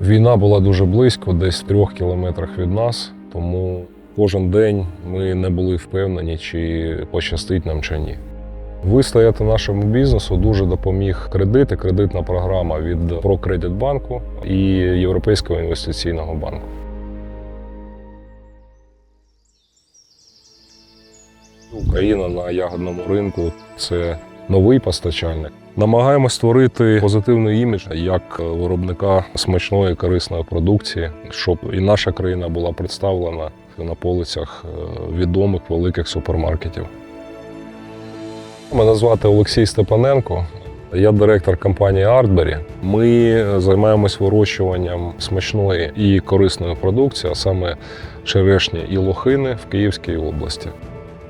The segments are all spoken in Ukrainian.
Війна була дуже близько, десь в трьох кілометрах від нас, тому кожен день ми не були впевнені, чи пощастить нам чи ні. Вистояти нашому бізнесу дуже допоміг кредит і кредитна програма від Прокредитбанку і Європейського інвестиційного банку. Україна на ягодному ринку це новий постачальник. Намагаємось створити позитивний імідж як виробника смачної корисної продукції, щоб і наша країна була представлена на полицях е, відомих великих супермаркетів. Мене звати Олексій Степаненко. Я директор компанії Артбері. Ми займаємось вирощуванням смачної і корисної продукції, а саме черешні і лохини в Київській області.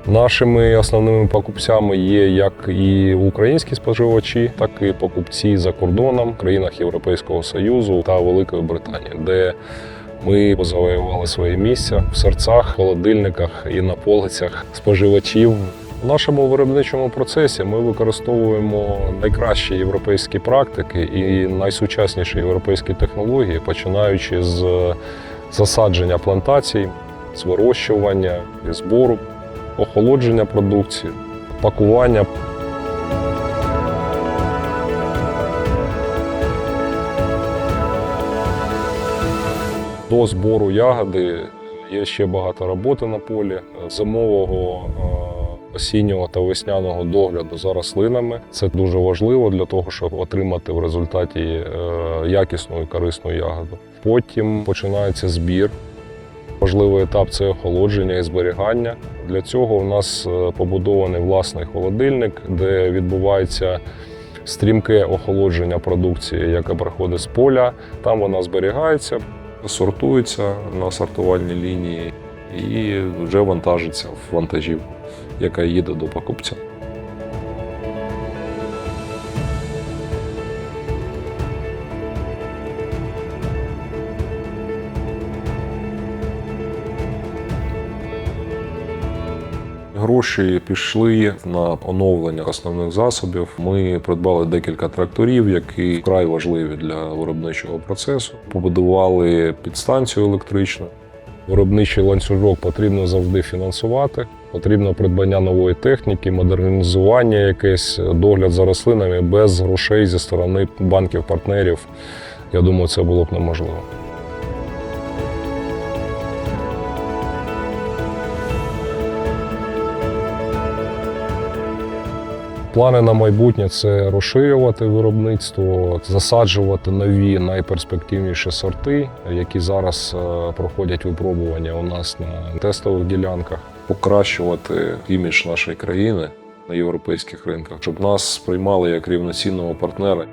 Нашими основними покупцями є як і українські споживачі, так і покупці за кордоном в країнах Європейського Союзу та Великої Британії, де ми завоювали своє місце в серцях, холодильниках і на полицях споживачів. В нашому виробничому процесі ми використовуємо найкращі європейські практики і найсучасніші європейські технології, починаючи з засадження плантацій, з вирощування збору, охолодження продукції, пакування. До збору ягоди є ще багато роботи на полі зимового, е, осіннього та весняного догляду за рослинами. Це дуже важливо для того, щоб отримати в результаті е, якісну і корисну ягоду. Потім починається збір. Важливий етап це охолодження і зберігання. Для цього у нас е, побудований власний холодильник, де відбувається стрімке охолодження продукції, яка приходить з поля. Там вона зберігається, сортується на сортувальній лінії і вже вантажиться в вантажівку, яка їде до покупця. Гроші пішли на оновлення основних засобів. Ми придбали декілька тракторів, які вкрай важливі для виробничого процесу. Побудували підстанцію електричну. Виробничий ланцюжок потрібно завжди фінансувати. Потрібно придбання нової техніки, модернізування, якесь догляд за рослинами без грошей зі сторони банків-партнерів. Я думаю, це було б неможливо. Плани на майбутнє це розширювати виробництво, засаджувати нові найперспективніші сорти, які зараз е, проходять випробування у нас на тестових ділянках, покращувати імідж нашої країни на європейських ринках, щоб нас сприймали як рівноцінного партнера.